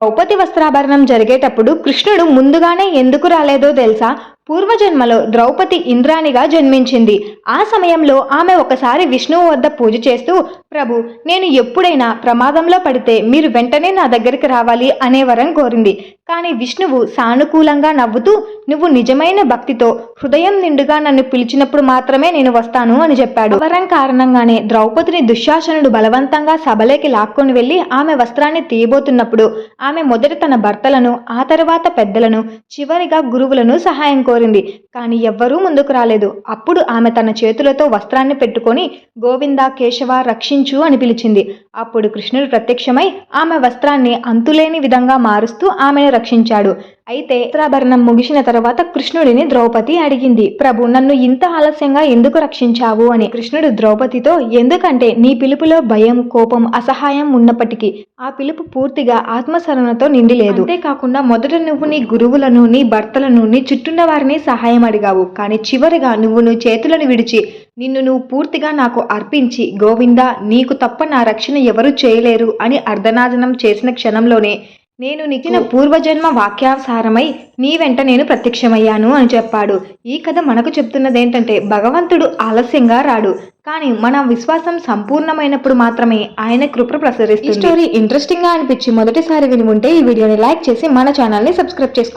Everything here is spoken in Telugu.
ద్రౌపది వస్త్రాభరణం జరిగేటప్పుడు కృష్ణుడు ముందుగానే ఎందుకు రాలేదో తెలుసా? పూర్వజన్మలో ద్రౌపది ఇంద్రాణిగా జన్మించింది. ఆ సమయంలో ఆమె ఒకసారి విష్ణువు వద్ద పూజ చేస్తూ ప్రభు నేను ఎప్పుడైనా ప్రమాదంలో పడితే మీరు వెంటనే నా దగ్గరికి రావాలి అనే వరం కోరింది. కానీ విష్ణువు సానుకూలంగా నవ్వుతూ నువ్వు నిజమైన భక్తితో హృదయం నిండుగా నన్ను పిలిచినప్పుడు మాత్రమే నేను వస్తాను అని చెప్పాడు. వరం కారణంగానే ద్రౌపదిని దుశ్శాసనుడు బలవంతంగా సభలోకి లాక్కొని వెళ్ళి ఆమె వస్త్రాన్ని తీయబోతున్నప్పుడు ఆమె మొదట తన భర్తలను ఆ తర్వాత పెద్దలను చివరిగా గురువులను సహాయం కోరింది. కానీ ఎవ్వరూ ముందుకు రాలేదు. అప్పుడు ఆమె తన చేతులతో వస్త్రాన్ని పెట్టుకొని గోవింద కేశవ రక్షించు అని పిలిచింది. అప్పుడు కృష్ణుడు ప్రత్యక్షమై ఆమె వస్త్రాన్ని అంతులేని విధంగా మారుస్తూ ఆమెను రక్షించాడు. అయితే వస్త్రాభరణం ముగిసిన తర్వాత కృష్ణుడిని ద్రౌపది అడిగింది ప్రభు నన్ను ఇంత ఆలస్యంగా ఎందుకు రక్షించావు? అని. కృష్ణుడు ద్రౌపదితో ఎందుకంటే నీ పిలుపులో భయం కోపం అసహాయం ఉన్నప్పటికీ ఆ పిలుపు పూర్తిగా ఆత్మసరణతో నిండి లేదు అంతేకాకుండా మొదట నువ్వు నీ గురువులను నీ భర్తలను నీ చుట్టూన్న వారిని సహాయం అడిగావు. కానీ చివరిగా నువ్వు నువ్వు చేతులను విడిచి నిన్ను నువ్వు పూర్తిగా నాకు అర్పించి గోవిందా నీకు తప్ప నా రక్షణ ఎవరు చేయలేరు అని అర్ధనాదనం చేసిన క్షణంలోనే నేను నిచ్చిన పూర్వజన్మ వాక్యాసారమై నీ వెంట నేను ప్రత్యక్షమయ్యాను అని చెప్పాడు. ఈ కథ మనకు చెప్తున్నది ఏంటంటే భగవంతుడు ఆలస్యంగా రాడు. కానీ మన విశ్వాసం సంపూర్ణమైనప్పుడు మాత్రమే ఆయన కృప ప్రసరిస్తుంది. ఈ స్టోరీ ఇంట్రెస్టింగ్గా అనిపించి మొదటిసారి విని ఉంటే ఈ వీడియోని లైక్ చేసి మన ఛానల్ని సబ్స్క్రైబ్ చేసుకోండి.